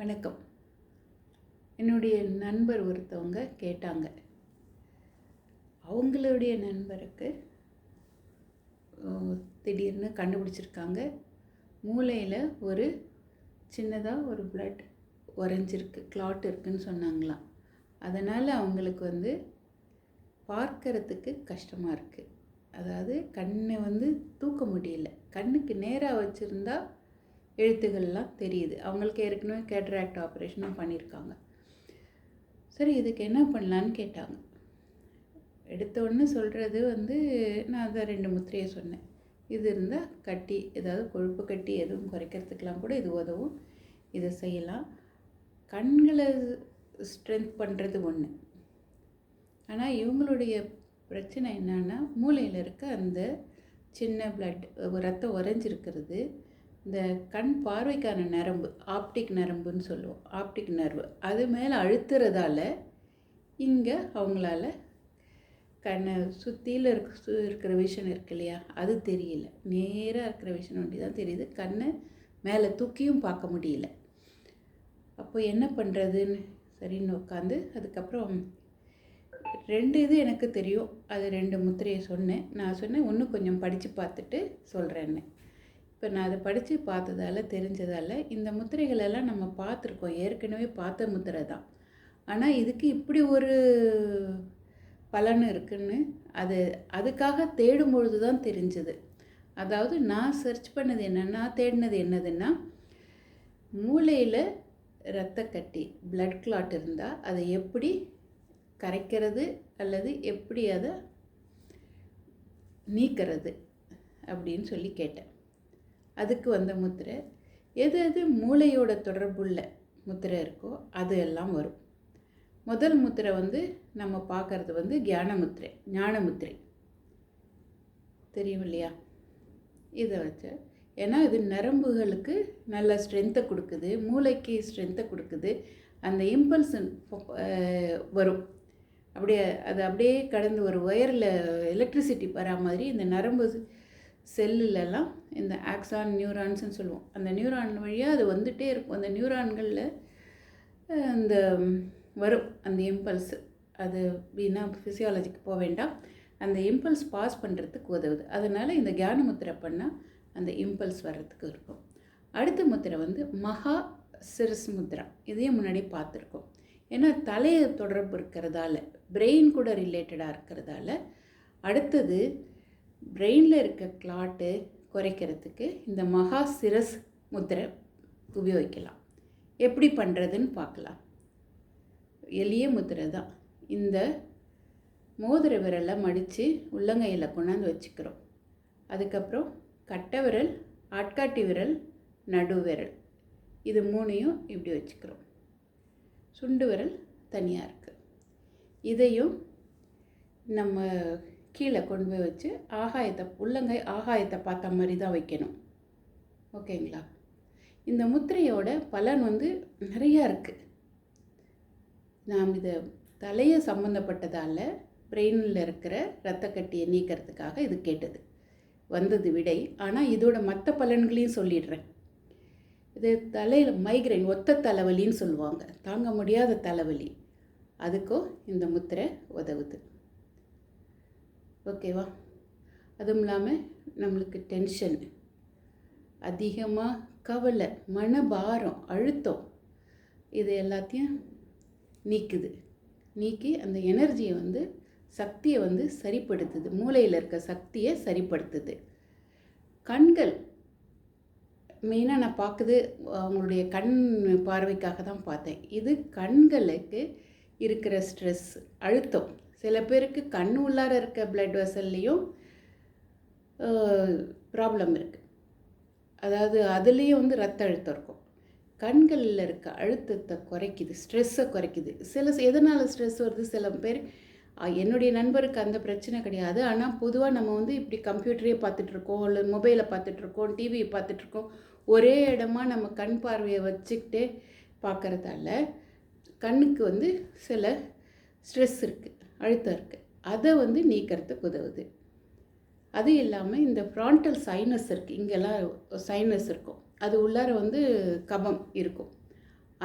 வணக்கம். என்னுடைய நண்பர் ஒருத்தவங்க கேட்டாங்க. அவங்களுடைய நண்பருக்கு திடீர்னு கண்டுபிடிச்சிருக்காங்க. மூளையில் ஒரு சின்னதாக ஒரு பிளட் உறைஞ்சிருக்கு கிளாட் இருக்குன்னு சொன்னாங்களாம். அதனால் அவங்களுக்கு வந்து பார்க்கறதுக்கு கஷ்டமாக இருக்குது அதாவது கண்ணை வந்து தூக்க முடியல. கண்ணுக்கு நேராக வச்சுருந்தா எழுத்துக்கள்லாம் தெரியுது. அவங்களுக்கு ஏற்கனவே கேட்ராக்ட் ஆப்ரேஷனும் பண்ணியிருக்காங்க. சரி இதுக்கு என்ன பண்ணலான்னு கேட்டாங்க. எடுத்தோடனே சொல்கிறது வந்து நான் அதை ரெண்டு முத்திரையை சொன்னேன். இது இருந்தால் கட்டி ஏதாவது கொழுப்பு கட்டி எதுவும் குறைக்கிறதுக்கெலாம் கூட இது உதவும். இதை செய்யலாம். கண்களை ஸ்ட்ரென்த் பண்ணுறது ஒன்று ஆனால் இவங்களுடைய பிரச்சனை என்னன்னா மூளையில் இருக்க அந்த சின்ன பிளட் ரத்தம் உறைஞ்சிருக்கிறது. இந்த கண் பார்வைக்கான நரம்பு ஆப்டிக் நரம்புன்னு சொல்லுவோம். ஆப்டிக் நரம்பு அது மேலே அழுத்துறதால இங்கே அவங்களால கண்ணை சுற்றியில் இருக்க சு இருக்கிற விஷன் இருக்கு இல்லையா? அது தெரியல. நேராக இருக்கிற விஷன் ஒண்டி தான் தெரியுது. கண்ணை மேலே தூக்கியும் பார்க்க முடியல. அப்போ என்ன பண்ணுறதுன்னு சரின்னு உட்காந்து அதுக்கப்புறம் ரெண்டு இது எனக்கு தெரியும். அது ரெண்டு முத்திரையை சொன்னேன். நான் சொன்னேன் இன்னும் கொஞ்சம் படித்து பார்த்துட்டு சொல்கிறேன்னு இப்போ நான் அதை படித்து பார்த்ததால தெரிஞ்சதால இந்த முத்திரைகளெல்லாம் நம்ம பார்த்துருக்கோம். ஏற்கனவே பார்த்த முத்திரை தான். ஆனால் இதுக்கு இப்படி ஒரு பலன் இருக்குன்னு அது அதுக்காக தேடும் பொழுது தான் தெரிஞ்சது. அதாவது நான் சர்ச் பண்ணது என்னென்னா தேடினது என்னதுன்னா மூளையில் இரத்த கட்டி பிளட் கிளாட் இருந்தால் அதை எப்படி கரைக்கிறது அல்லது எப்படி அதை நீக்கிறது அப்படின்னு சொல்லி கேட்டேன். அதுக்கு வந்த முத்திரை. எது எது மூளையோட தொடர்புள்ள முத்திரை இருக்கோ அது எல்லாம் வரும். முதல் முத்திரை வந்து நம்ம பார்க்கறது வந்து கியான முத்திரை ஞான முத்திரை. தெரியும் இல்லையா? இதை வச்சு. ஏன்னா இது நரம்புகளுக்கு நல்ல ஸ்ட்ரென்த்தை கொடுக்குது மூளைக்கு ஸ்ட்ரென்த்தை கொடுக்குது. அந்த இம்பல்ஸ் வரும். அப்படியே அது அப்படியே கடந்து ஒரு ஒயரில் எலக்ட்ரிசிட்டி வரா மாதிரி இந்த நரம்பு செல்லுலலாம் இந்த ஆக்ஸான் நியூரான்ஸ்னு சொல்லுவோம். அந்த நியூரான் வழியாக அது வந்துகிட்டே இருக்கும். அந்த நியூரான்களில் அந்த வரும். அந்த இம்பல்ஸ் அது அப்படின்னா ஃபிசியாலஜிக்கு போக வேண்டாம். அந்த இம்பல்ஸ் பாஸ் பண்ணுறதுக்கு உதவுது. அதனால் இந்த கியான முத்திரை பண்ணால் அந்த இம்பல்ஸ் வர்றதுக்கு இருக்கும். அடுத்த முத்திரை வந்து மகா சிரஸ் முத்ரா இதையும் முன்னாடி பார்த்துருக்கோம். ஏன்னா தலையை தொடர்பு இருக்கிறதால பிரெயின் கூட ரிலேட்டடாக இருக்கிறதால அடுத்தது பிரெயினில் இருக்க கிளாட்டு குறைக்கிறதுக்கு இந்த மகா சிரஸ் முத்திரை உபயோகிக்கலாம் எப்படி பண்ணுறதுன்னு பார்க்கலாம். எளிய முத்திரை தான். இந்த மோதிர விரலை மடித்து உள்ளங்கையில் கொண்டாந்து வச்சுக்கிறோம். அதுக்கப்புறம் கட்டை விரல் ஆட்காட்டி விரல் நடு விரல். இது மூணையும் இப்படி வச்சுக்கிறோம். சுண்டு விரல் தனியாக இருக்குது இதையும் நம்ம கீழே கொண்டு போய் வச்சு ஆகாயத்தை உள்ளங்கை ஆகாயத்தை பார்த்த மாதிரி தான் வைக்கணும். ஓகேங்களா? இந்த முத்திரையோட பலன் வந்து நிறையா இருக்குது நாம் இதை தலையை சம்மந்தப்பட்டதால் பிரெயினில் இருக்கிற இரத்த கட்டியை நீக்கிறதுக்காக இது கேட்டது. வந்தது விடை. ஆனால் இதோட மற்ற பலன்களையும் சொல்லிடுறேன். இது தலையில் மைக்ரைன் ஒத்த தலைவலின்னு சொல்லுவாங்க. தாங்க முடியாத தலைவலி. அதுக்கும் இந்த முத்திரை உதவுது. ஓகேவா? அதுவும் இல்லாமல் நம்மளுக்கு டென்ஷன் அதிகமாக கவலை மனபாரம் அழுத்தம் இது எல்லாத்தையும் நீக்குது. நீக்கி அந்த எனர்ஜியை வந்து சக்தியை வந்து சரிப்படுத்துது. மூளையில் இருக்க சக்தியை சரிப்படுத்துது. கண்கள் மெயினாக நான் பார்க்குது அவங்களுடைய கண் பார்வைக்காக தான் பார்த்தேன். இது கண்களுக்கு இருக்கிற ஸ்ட்ரெஸ் அழுத்தம். சில பேருக்கு கண் உள்ளார இருக்க பிளட் வெசல்லையும் ப்ராப்ளம் இருக்குது அதாவது அதுலேயும் வந்து ரத்த அழுத்தம் இருக்கும். கண்களில் இருக்க அழுத்தத்தை குறைக்குது ஸ்ட்ரெஸ்ஸை குறைக்குது. சில எதனால் ஸ்ட்ரெஸ் வருது? சில பேர் என்னுடைய நண்பருக்கு அந்த பிரச்சனை கிடையாது. ஆனால் பொதுவாக நம்ம வந்து இப்படி கம்ப்யூட்டரே பார்த்துட்ருக்கோம் இல்லை மொபைலை பார்த்துட்ருக்கோம் டிவியை பார்த்துட்ருக்கோம் ஒரே இடமா நம்ம கண் பார்வையை வச்சுக்கிட்டே பார்க்குறதால கண்ணுக்கு வந்து சில ஸ்ட்ரெஸ் இருக்குது அழுத்தம் இருக்குது அதை வந்து நீக்கிறதுக்கு உதவுது. அது இல்லாமல் இந்த ஃப்ரான்டல் சைனஸ் இருக்குது இங்கெல்லாம் சைனஸ் இருக்கும். அது உள்ளார வந்து கபம் இருக்கும்.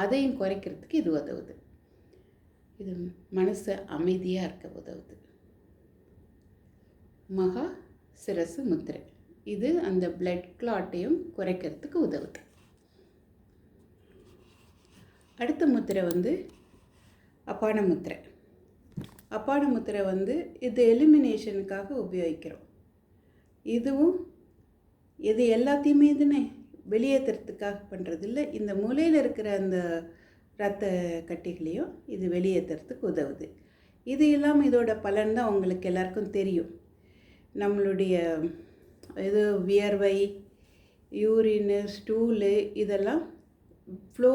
அதையும் குறைக்கிறதுக்கு இது உதவுது. இது மனசை அமைதியாக இருக்க உதவுது. மகா சிரசு முத்திரை. இது அந்த பிளட் கிளாட்டையும் குறைக்கிறதுக்கு உதவுது. அடுத்த முத்திரை வந்து அப்பான முத்திரை. அப்பான முத்திரை வந்து இது எலிமினேஷனுக்காக உபயோகிக்கிறோம். இதுவும் இது எல்லாத்தையுமே இதுனே வெளியேற்றுறதுக்காக பண்ணுறதில்ல இந்த மூலையில் இருக்கிற அந்த ரத்த கட்டிகளையும் இது வெளியேற்றுறதுக்கு உதவுது. இது இல்லாமல் இதோட பலன் தான் உங்களுக்கு எல்லாருக்கும் தெரியும். நம்மளுடைய இது வியர்வை யூரின் ஸ்டூலு இதெல்லாம் ஃப்ளோ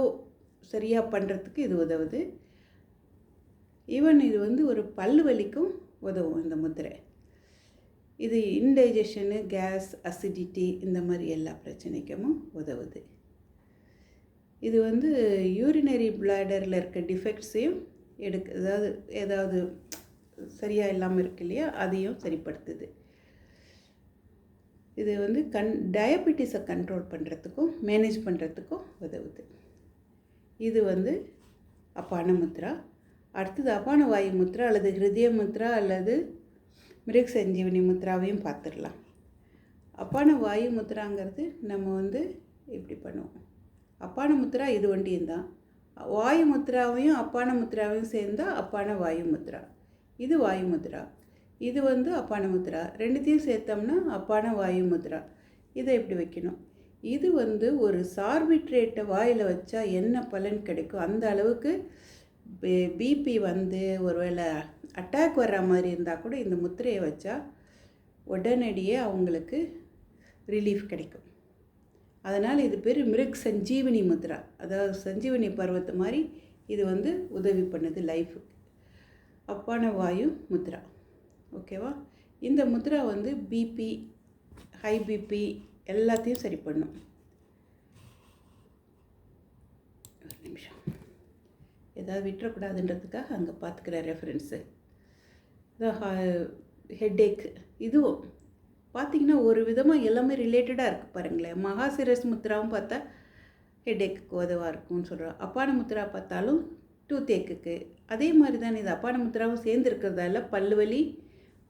சரியாக பண்ணுறதுக்கு இது உதவுது. ஈவன் இது வந்து ஒரு பல்லு வலிக்கும் உதவும் இந்த முத்திரை. இது இன்டைஜஷனு கேஸ் அசிடிட்டி இந்த மாதிரி எல்லா பிரச்சனைக்கும் உதவுது. இது வந்து யூரினரி பிளாடரில் இருக்க டிஃபெக்ட்ஸையும் எடுக்க அதாவது ஏதாவது சரியாக இல்லாமல் இருக்கு இல்லையா அதையும் சரிப்படுத்துது. இது வந்து கண் டயபெட்டிஸை கண்ட்ரோல் பண்ணுறதுக்கும் மேனேஜ் பண்ணுறதுக்கும் உதவுது. இது வந்து அப்பான முத்ரா அடுத்தது அபான வாயு முத்ரா அல்லது ஹிருதய முத்ரா அல்லது மிருக் சஞ்சீவனி முத்ராவையும் பார்த்துடலாம். அப்பான வாயு முத்ராங்கிறது நம்ம வந்து இப்படி பண்ணுவோம்? அப்பான முத்ரா இது வண்டியும் தான். வாயு முத்ராவையும் அப்பான முத்ராவையும் சேர்ந்தால் அப்பான வாயு முத்ரா. இது வாயு முத்ரா. இது வந்து அப்பான முத்ரா. ரெண்டுத்தையும் சேர்த்தோம்னா அப்பான வாயு முத்ரா. இதை எப்படி வைக்கணும்? இது வந்து ஒரு சார்பிட்ரேட்டை வாயில் வச்சா என்ன பலன் கிடைக்கும்? அந்த அளவுக்கு பிபி வந்து ஒருவேளை அட்டாக் வர்ற மாதிரி இருந்தால் கூட இந்த முத்திரையை வச்சா உடனடியே அவங்களுக்கு ரிலீஃப் கிடைக்கும். அதனால் இது பேர் மிருக் சஞ்சீவனி முத்ரா. அதாவது சஞ்சீவனி பருவத்து மாதிரி இது வந்து உதவி பண்ணுது லைஃபுக்கு அப்பான வாயு முத்ரா. ஓகேவா இந்த முத்ரா வந்து பிபி ஹை பிபி எல்லாத்தையும் சரி பண்ணும் ஒரு நிமிஷம் ஏதாவது விட்டுறக்கூடாதுன்றதுக்காக அங்கே பார்த்துக்கிற ரெஃபரன்ஸு ஹெட்டேக் இதுவும் பார்த்திங்கன்னா ஒரு விதமாக எல்லாமே ரிலேட்டடாக இருக்குது பாருங்களேன். மகாசிரஸ் முத்ராவும் பார்த்தா ஹெட்டேக்கு உதவாக இருக்கும்னு சொல்கிறோம் அப்பான முத்ரா பார்த்தாலும் டூத் ஏக்குக்கு அதே மாதிரி தான் இது. அப்பான முத்ராவும் சேர்ந்து இருக்கிறதால பல்லு வலி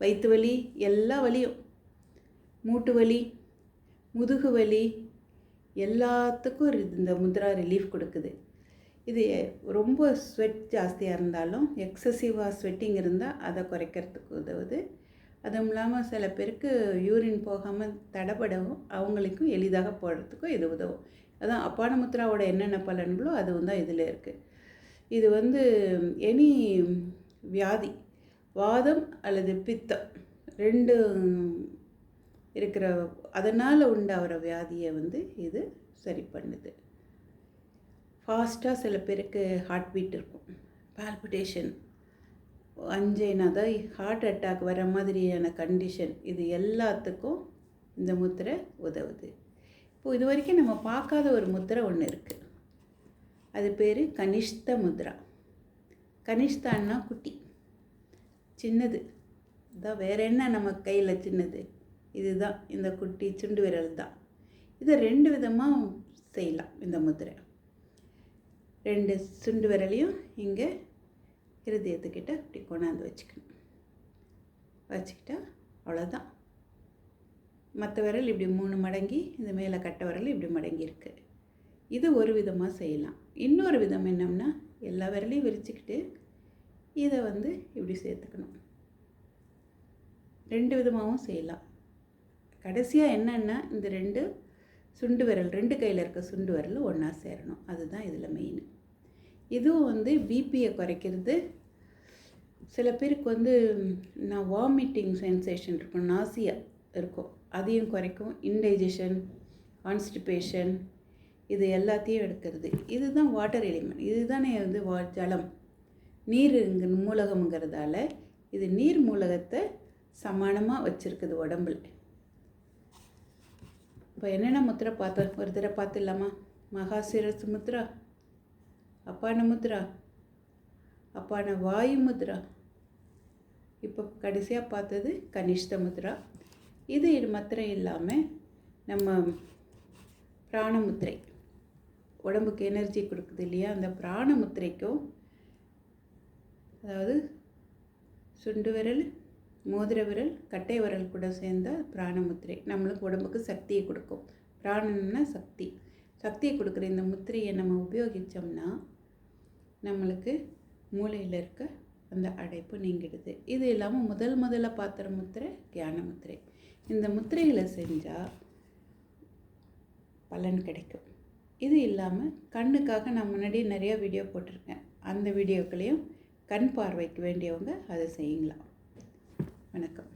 வயிற்று வலி எல்லா வலியும். மூட்டு வலி முதுகு வலி எல்லாத்துக்கும் இந்த முத்ரா ரிலீஃப் கொடுக்குது. இது ரொம்ப ஸ்வெட் ஜாஸ்தியாக இருந்தாலும் எக்ஸசிவாக ஸ்வெட்டிங் இருந்தால் அதை குறைக்கிறதுக்கு உதவுது. அதுவும் இல்லாமல் சில பேருக்கு யூரின் போகாமல் தடைப்படவும் அவங்களுக்கும் எளிதாக போடுறதுக்கும் இது உதவும். அதான் அப்பானமுத்ராவோட என்னென்ன பலன்களோ அதுவும் தான் இதில் இருக்குது இது வந்து எனி வியாதி வாதம் அல்லது பித்தம் ரெண்டு இருக்கிற அதனால் உண்டாகிற வியாதியை வந்து இது சரி பண்ணுது. ஃபாஸ்ட்டாக சில பேருக்கு ஹார்ட் பீட் இருக்கும். பால்பிட்டேஷன் அஞ்சைனா தான் ஹார்ட் அட்டாக் வர மாதிரியான கண்டிஷன் இது எல்லாத்துக்கும் இந்த முத்திரை உதவுது. இப்போது இது வரைக்கும் நம்ம பார்க்காத ஒரு முத்திரை ஒன்று இருக்குது அது பேர் கனிஷ்த முத்ரா. கனிஷ்தான்னா குட்டி. சின்னது. இதான் வேறு என்ன நம்ம கையில் சின்னது? இதுதான். இந்த குட்டி சுண்டு விரல் தான். இதை ரெண்டு விதமாக செய்யலாம் இந்த முத்திரை. ரெண்டு சுண்டு விரலையும் இங்கே இருதயத்துக்கிட்ட இப்படி கொண்டாந்து வச்சுக்கணும். வச்சுக்கிட்டா அவ்வளோதான் மற்ற விரல் இப்படி மூணு மடங்கி இந்த மேலே கட்டை விரல் இப்படி மடங்கி இருக்கு. இது ஒரு விதமாக செய்யலாம். இன்னொரு விதம் என்னம்னா எல்லா விரலையும் விரிச்சுக்கிட்டு இதை வந்து இப்படி சேர்த்துக்கணும். ரெண்டு விதமாகவும் செய்யலாம். கடைசியாக என்னென்னா இந்த ரெண்டு சுண்டு விரல் ரெண்டு கையில் இருக்க சுண்டு விரல் ஒன்றா சேரணும். அதுதான் இதில் மெயின் இதுவும் வந்து பிபியை குறைக்கிறது. சில பேருக்கு வந்து நான் வாமிட்டிங் சென்சேஷன் இருக்கும் நாசியா இருக்கும். அதையும் குறைக்கும். இன்டைஜஷன் கான்ஸ்டிபேஷன் இது எல்லாத்தையும் எடுக்கிறது. இதுதான் வாட்டர் எலிமெண்ட் இதுதானே வந்து வா ஜலம். நீர் மூலகம்ங்கிறதால இது நீர் மூலகத்தை சமானமாக வச்சுருக்குது உடம்புல. இப்போ என்னென்ன முத்திரை பார்த்தோம்? ஒரு தடவை பார்த்துடலாமா? மகாசிரஸ் முத்ரா அப்பான முத்ரா அப்பான வாயு முத்ரா இப்போ கடைசியாக பார்த்தது கனிஷ்ட முத்ரா இது இது மாத்திரம் இல்லாமல் நம்ம பிராணமுத்திரை உடம்புக்கு எனர்ஜி கொடுக்குது இல்லையா? அந்த பிராணமுத்திரைக்கும் அதாவது சுண்டு விரல் மோதிர விரல் கட்டை விரல் கூட சேர்ந்தால் பிராணமுத்திரை நம்மளுக்கு உடம்புக்கு சக்தியை கொடுக்கும். பிராணம்னா சக்தி. சக்தியை கொடுக்குற இந்த முத்திரையை நம்ம உபயோகித்தோம்னா நம்மளுக்கு மூளையில் இருக்க அந்த அடைப்பு நீங்கிடுது. இது இல்லாமல் முதல் முதல்ல பாத்திர முத்திரை தியான முத்திரை. இந்த முத்திரைகளை செஞ்சால் பலன் கிடைக்கும். இது இல்லாமல் கண்ணுக்காக நான் முன்னாடி நிறைய வீடியோ போட்டிருக்கேன். அந்த வீடியோக்களையும் கண் பார்வைக்கு வேண்டியவங்க அதை செய்யுங்களாம் வணக்கம்.